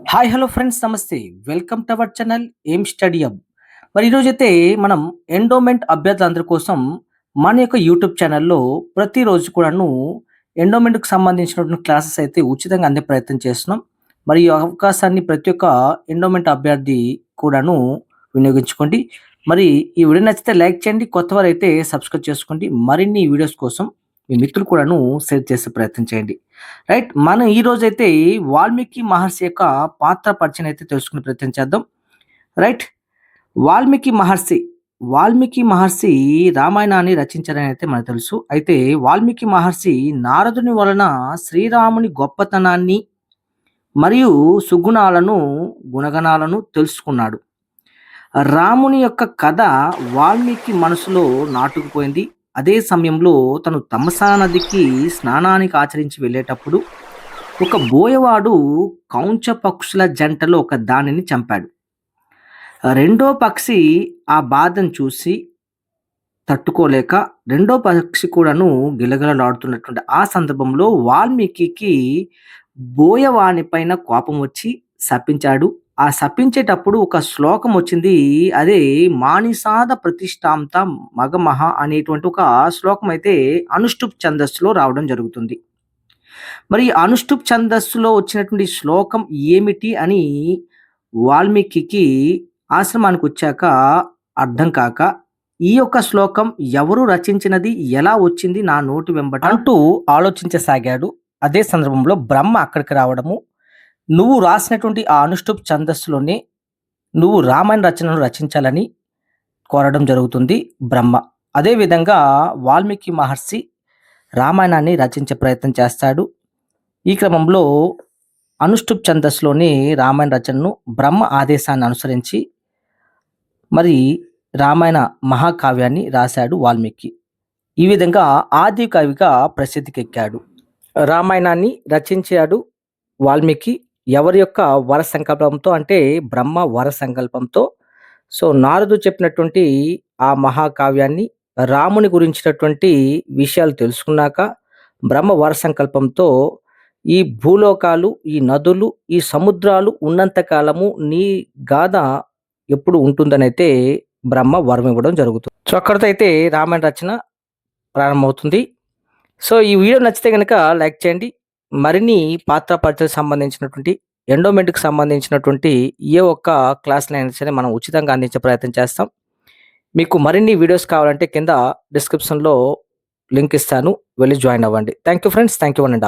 Hi hello friends namaste. Welcome to our channel ఏం study hub మరి ఈరోజైతే మనం ఎండోమెంట్ అభ్యర్థులందరి కోసం మన యొక్క యూట్యూబ్ ఛానల్లో ప్రతిరోజు కూడాను ఎండోమెంట్కి సంబంధించినటువంటి క్లాసెస్ అయితే ఉచితంగా అందే ప్రయత్నం చేస్తున్నాం. మరి ఈ అవకాశాన్ని ప్రతి ఒక్క ఎండోమెంట్ అభ్యర్థి కూడాను వినియోగించుకోండి. మరి ఈ వీడియో నచ్చితే లైక్ చేయండి కొత్త వారు అయితే సబ్స్క్రైబ్ చేసుకోండి. మరిన్ని వీడియోస్ కోసం మీ మిత్రులు కూడాను షేర్ చేసే ప్రయత్నం చేయండి. రైట్? మనం ఈ రోజైతే వాల్మీకి మహర్షి యొక్క పాత్ర పరిచయం అయితే తెలుసుకునే ప్రయత్నం చేద్దాం. రైట్? వాల్మీకి మహర్షి వాల్మీకి మహర్షి రామాయణాన్ని రచించారని అయితే మనకు తెలుసు. అయితే వాల్మీకి మహర్షి నారదుని వలన శ్రీరాముని గొప్పతనాన్ని మరియు సుగుణాలను గుణగణాలను తెలుసుకున్నాడు. రాముని యొక్క కథ వాల్మీకి మనసులో నాటుకుపోయింది. అదే సమయంలో తను తమసా నదికి స్నానానికి ఆచరించి వెళ్ళేటప్పుడు ఒక బోయవాడు కౌంచ పక్షుల జంటలో ఒక దానిని చంపాడు. రెండో పక్షి ఆ బాధను చూసి తట్టుకోలేక రెండో పక్షి కూడాను గిలగిలలాడుతున్నటువంటి ఆ సందర్భంలో వాల్మీకి బోయవాణి పైన కోపం వచ్చి శపించాడు. ఆ శపించేటప్పుడు ఒక శ్లోకం వచ్చింది. అదే మానిసాద ప్రతిష్టాంత మగమహ అనేటువంటి ఒక శ్లోకం అయితే అనుష్టుప్ ఛందస్సులో రావడం జరుగుతుంది. మరి అనుష్టుప్ ఛందస్సులో వచ్చినటువంటి శ్లోకం ఏమిటి అని వాల్మీకి ఆశ్రమానికి వచ్చాక అర్థం కాక ఈ యొక్క శ్లోకం ఎవరు రచించినది ఎలా వచ్చింది నా నోటి వెంబట అంటూ ఆలోచించసాగాడు. అదే సందర్భంలో బ్రహ్మ అక్కడికి రావడము నువ్వు రాసినటువంటి ఆ అనుష్ఠుప్ ఛందస్సులోనే నువ్వు రామాయణ రచనను రచించాలని కోరడం జరుగుతుంది బ్రహ్మ. అదేవిధంగా వాల్మీకి మహర్షి రామాయణాన్ని రచించే ప్రయత్నం చేస్తాడు. ఈ క్రమంలో అనుష్ఠుప్ ఛందస్సులోని రామాయణ రచనను బ్రహ్మ ఆదేశాన్ని అనుసరించి మరి రామాయణ మహాకావ్యాన్ని రాశాడు వాల్మీకి. ఈ విధంగా ఆది కవిగా ప్రసిద్ధికెక్కాడు. రామాయణాన్ని రచించాడు వాల్మీకి. ఎవరి యొక్క వర సంకల్పంతో అంటే బ్రహ్మ వర సంకల్పంతో. సో నారదు చెప్పినటువంటి ఆ మహాకావ్యాన్ని రాముని గురించినటువంటి విషయాలు తెలుసుకున్నాక బ్రహ్మ వర సంకల్పంతో ఈ భూలోకాలు ఈ నదులు ఈ సముద్రాలు ఉన్నంత కాలము నీ గాథ ఎప్పుడు ఉంటుందనైతే బ్రహ్మ వరం ఇవ్వడం జరుగుతుంది సో అక్కడితో అయితే రామాయణ రచన ప్రారంభమవుతుంది. సో ఈ వీడియో నచ్చితే కనుక లైక్ చేయండి మరిన్ని పాత్ర పరిచయకు సంబంధించినటువంటి ఎండోమెంట్కి సంబంధించినటువంటి ఏ ఒక్క క్లాస్లైనా సరే మనం ఉచితంగా అందించే ప్రయత్నం చేస్తాం. మీకు మరిన్ని వీడియోస్ కావాలంటే కింద డిస్క్రిప్షన్లో లింక్ ఇస్తాను. వెళ్ళి జాయిన్ అవ్వండి. Thank you friends thank you and